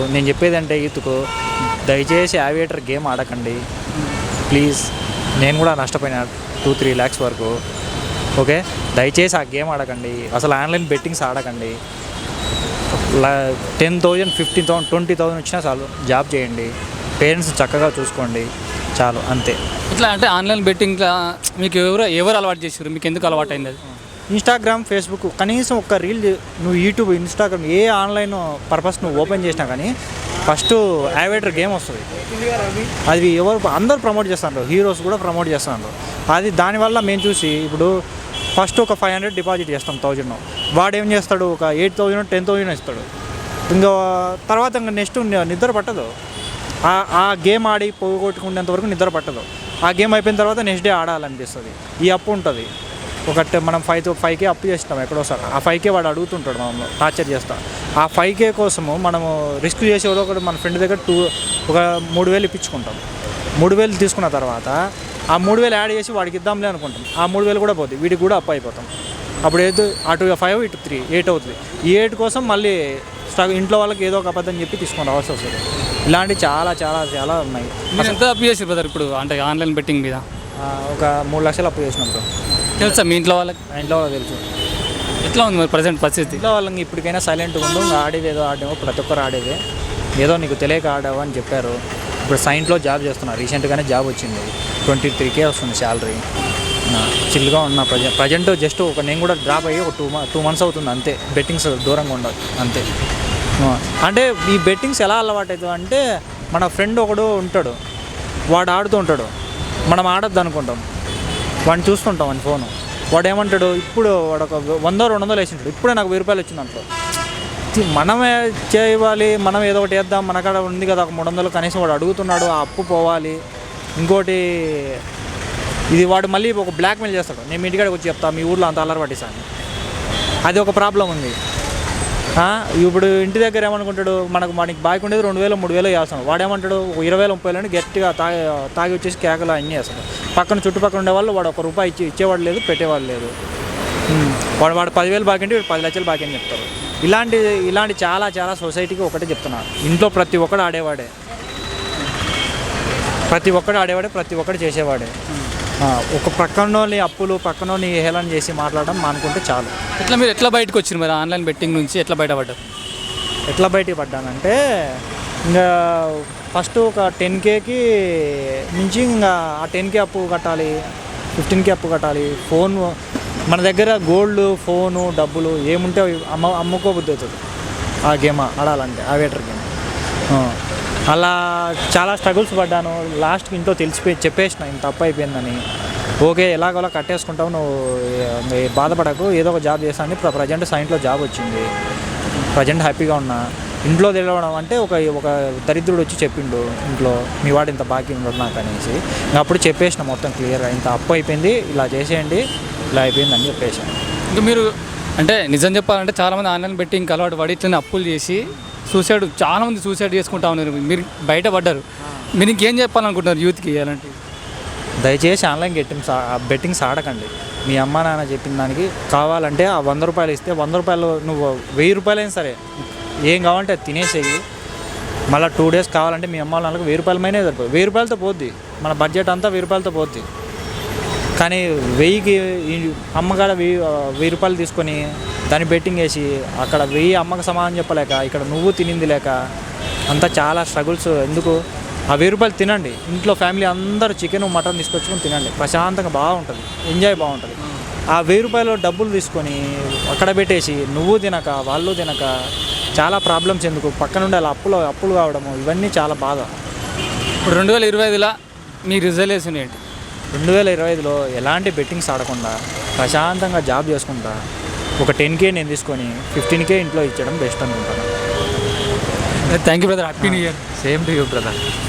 నేను చెప్పేది అంటే యూత్కు దయచేసి యావియేటర్ గేమ్ ఆడకండి. ప్లీజ్ నేను కూడా నష్టపోయినా టూ త్రీ ల్యాక్స్ వరకు. ఓకే దయచేసి ఆ గేమ్ ఆడకండి. అసలు online bettings ఆడకండి. Ten thousand fifteen thousand twenty thousand వచ్చినా చాలు జాబ్ చేయండి. పేరెంట్స్ చక్కగా చూసుకోండి. చాలు అంతే. ఇట్లా అంటే ఆన్లైన్ బెట్టింగ్ మీకు ఎవరు ఎవరు అలవాటు చేసారు మీకు ఎందుకు అలవాటు అయింది అది? ఇన్స్టాగ్రామ్ ఫేస్బుక్ కనీసం ఒక్క రీల్ నువ్వు యూట్యూబ్ ఇన్స్టాగ్రామ్ ఏ ఆన్లైన్ పర్పస్ నువ్వు ఓపెన్ చేసినా కానీ ఫస్ట్ యావేటర్ గేమ్ వస్తుంది. అది ఎవరు అందరు ప్రమోట్ చేస్తున్నారు హీరోస్ కూడా ప్రమోట్ చేస్తున్నారు అది దానివల్ల మేము చూసి ఇప్పుడు ఫస్ట్ ఒక ఫైవ్ హండ్రెడ్ డిపాజిట్ చేస్తాం థౌజండ్ వాడు ఏం చేస్తాడు? ఒక ఎయిట్ థౌజండ్ టెన్ థౌజండ్ ఇస్తాడు. ఇంకా తర్వాత ఇంకా నెక్స్ట్ నిద్ర పట్టదు. ఆ- ఆ గేమ్ ఆడి పోగొట్టుకునేంత వరకు నిద్ర పట్టదు. ఆ గేమ్ అయిపోయిన తర్వాత నెక్స్ట్ డే ఆడాలనిపిస్తుంది. ఈ అప్పు ఉంటుంది. ఒక ట- మనం ఫైవ్తో ఫైవ్ కే అప్పు చేస్తాం ఎక్కడోసారి ఆ ఫైవ్ కే వాడు అడుగుతుంటాడు మనం టార్చర్ చేస్తా. ఆ ఫైవ్ కే కోసము మనము రిస్క్ చేసి ఒకటి మన ఫ్రెండ్ దగ్గర టూ ఒక మూడు వేలు ఇప్పించుకుంటాం. మూడు వేలు తీసుకున్న తర్వాత ఆ మూడు వేలు యాడ్ చేసి వాడికి ఇద్దాంలే అనుకుంటాం. ఆ మూడు వేలు కూడా పోతుంది వీడికి కూడా అప్పు అయిపోతాం. అప్పుడు ఏదో అటు ఫైవ్ ఇటు త్రీ ఎయిట్ అవుతుంది. ఈ ఎయిట్ కోసం మళ్ళీ ఇంట్లో వాళ్ళకి ఏదో ఒక అబద్ధం చెప్పి తీసుకొని రావాల్సి వస్తుంది. ఇలాంటివి చాలా చాలా చాలా ఉన్నాయి. ఎంత అప్పు చేసారు బ్రదర్ ఇప్పుడు? అంటే ఆన్లైన్ బెట్టింగ్ మీద? ఒక మూడు లక్షలు అప్పు చేసినాం తెలుసా మీ ఇంట్లో వాళ్ళకి? మా ఇంట్లో వాళ్ళకి తెలుసు. ఎట్లా ఉంది మరి ప్రజెంట్ పరిస్థితి? ఇంట్లో వాళ్ళకి ఇప్పటికైనా సైలెంట్గా ఉండు ఇంకా ఆడేది ఏదో ఆడేమో ప్రతి ఒక్కరు ఆడేదే. ఏదో నీకు తెలియక ఆడావు అని చెప్పారు. ఇప్పుడు సైన్ట్లో జాబ్ చేస్తున్నా రీసెంట్గానే జాబ్ వచ్చింది. ట్వంటీ త్రీ కే వస్తుంది శాలరీ చిల్గా ఉన్నా ప్రజెంట్ ప్రజెంట్ జస్ట్ ఒక నేను కూడా డ్రాప్ అయ్యి ఒక టూ టూ మంత్స్ అవుతుంది అంతే. బెట్టింగ్స్ దూరంగా ఉండదు అంతే. అంటే ఈ బెట్టింగ్స్ ఎలా అలవాటు అవుతుంది అంటే మన ఫ్రెండ్ ఒకడు ఉంటాడు. వాడు ఆడుతూ ఉంటాడు. మనం ఆడొద్దు అనుకుంటాం వాడిని చూస్తుంటాం అని ఫోను. వాడు ఏమంటాడు ఇప్పుడు వాడు ఒక వంద రెండు వందలు వేసింటాడు. ఇప్పుడే నాకు వెయ్యి రూపాయలు వచ్చింది దాంట్లో మనమే చేయాలి మనం ఏదో ఒకటి వేద్దాం మనకాడ ఉంది కదా ఒక మూడు వందలు కనీసం వాడు అడుగుతున్నాడు ఆ అప్పు పోవాలి. ఇంకోటి ఇది వాడు మళ్ళీ ఒక బ్లాక్మెయిల్ చేస్తాడు. నేను మీ ఇంటికాడికి వచ్చి చెప్తా మీ ఊర్లో అంత అల్లరి పట్టిస్తాను అది ఒక ప్రాబ్లం ఉంది. ఇప్పుడు ఇంటి దగ్గర ఏమనుకుంటాడు మనకు మనకి బాగా ఉండేది రెండు వేలు మూడు వేలు చేస్తాడు వాడు ఏమంటాడు ఒక ఇరవై వేలు ముప్పై వేలు గట్టిగా తాగి తాగి వచ్చేసి కేకలు అన్నీ వేస్తాడు. పక్కన చుట్టుపక్కల ఉండేవాళ్ళు వాడు ఒక రూపాయి ఇచ్చి ఇచ్చేవాడు లేదు పెట్టేవాడు లేదు. వాడు వాడు పదివేలు బాకీ అంటే వీడు పది లక్షలు బాకీ అని చెప్తారు. ఇలాంటి ఇలాంటి చాలా చాలా సొసైటీకి ఒకటే చెప్తున్నారు ఇంట్లో ప్రతి ఒక్కడు ఆడేవాడే. ప్రతి ఒక్కడు ఆడేవాడే ప్రతి ఒక్కడు చేసేవాడే. ఒక పక్కనోని అప్పులు పక్కనోని హేళన చేసి మాట్లాడడం మానుకుంటే చాలు. ఇట్లా మీరు ఎట్లా బయటకు వచ్చారు మరి? ఆన్లైన్ బెట్టింగ్ నుంచి ఎట్లా బయటపడ్డారు? ఎట్లా బయటికి పడ్డానంటే ఇంకా ఫస్ట్ ఒక టెన్ కేకి మించి ఇంకా ఆ టెన్ కే అప్పు కట్టాలి ఫిఫ్టీన్ కే అప్పు కట్టాలి. ఫోన్ మన దగ్గర గోల్డ్ ఫోను డబ్బులు ఏముంటే అవి అమ్మ అమ్ముకోబుద్ధి అవుతుంది. ఆ గేమ్ ఆడాలంటే ఆ వేటర్ గేమ్. అలా చాలా స్ట్రగుల్స్ పడ్డాను. లాస్ట్కి ఇంట్లో తెలిసిపోయి చెప్పేసిన ఇంత తప్పు అయిపోయిందని. ఓకే ఎలాగోలా కట్టేసుకుంటావు నువ్వు బాధపడకు ఏదో ఒక జాబ్ చేస్తాను ప్రజెంట్ సైన్లో జాబ్ వచ్చింది. ప్రజెంట్ హ్యాపీగా ఉన్నా. ఇంట్లో తెలియడం అంటే ఒక ఒక దరిద్రుడు వచ్చి చెప్పిండు ఇంట్లో మీ వాడు ఇంత బాకీ ఉండడు నాకు అనేసి. ఇంకా అప్పుడు చెప్పేసిన మొత్తం క్లియర్గా ఇంత అప్పు అయిపోయింది ఇలా చేసేయండి ఇలా అయిపోయింది అని చెప్పేసాను. ఇంకా మీరు అంటే నిజం చెప్పాలంటే చాలామంది ఆన్లైన్ బెట్టింగ్ అలవాటు పడి ఇట్లనే అప్పులు చేసి సూసైడ్ చాలామంది సూసైడ్ చేసుకుంటా ఉన్నారు. మీరు బయట పడ్డారు. మీరు ఇంకేం చెప్పాలనుకుంటున్నారు యూత్కి అలాంటి దయచేసి ఆన్లైన్ గెట్టింగ్స్ బెట్టింగ్స్ ఆడకండి మీ అమ్మ నాన్న చెప్పిన దానికి కావాలంటే ఆ వంద రూపాయలు ఇస్తే వంద రూపాయలు నువ్వు వెయ్యి రూపాయలైనా సరే ఏం కావాలంటే అది తినేసేయి. మళ్ళీ టూ డేస్ కావాలంటే మీ అమ్మ వాళ్ళకి వెయ్యి రూపాయల మైనే సరిపోదు. వెయ్యి రూపాయలతో పోద్ది. మన బడ్జెట్ అంతా వెయ్యి రూపాయలతో పోద్ది. కానీ వెయ్యికి ఈ అమ్మకాడ వెయ్యి వెయ్యి రూపాయలు తీసుకొని దాన్ని బెట్టింగ్ వేసి అక్కడ వెయ్యి అమ్మకు సమానం చెప్పలేక ఇక్కడ నువ్వు తినింది లేక అంతా చాలా స్ట్రగుల్స్. ఎందుకు? ఆ వెయ్యి రూపాయలు తినండి. ఇంట్లో ఫ్యామిలీ అందరూ చికెన్ మటన్ తీసుకొచ్చుకొని తినండి. ప్రశాంతంగా బాగుంటుంది. ఎంజాయ్ బాగుంటుంది. ఆ వెయ్యి రూపాయలు డబ్బులు తీసుకొని అక్కడ పెట్టేసి నువ్వు తినక వాళ్ళు తినక చాలా ప్రాబ్లమ్స్ ఎందుకు? పక్కన ఉండే అలా అప్పులు అప్పులు కావడము ఇవన్నీ చాలా బాధ. ఇప్పుడు రెండు వేల ఇరవై ఐదులో మీ రిజల్యూషన్ ఏంటి? రెండు వేల ఇరవై ఐదులో ఎలాంటి బెట్టింగ్స్ ఆడకుండా ప్రశాంతంగా జాబ్ చేసుకుంటా ఒక టెన్ కే నేను తీసుకొని ఫిఫ్టీన్ కే ఇంట్లో ఇచ్చడం బెస్ట్ అనుకుంటాను thank you brother happy new year same to you brother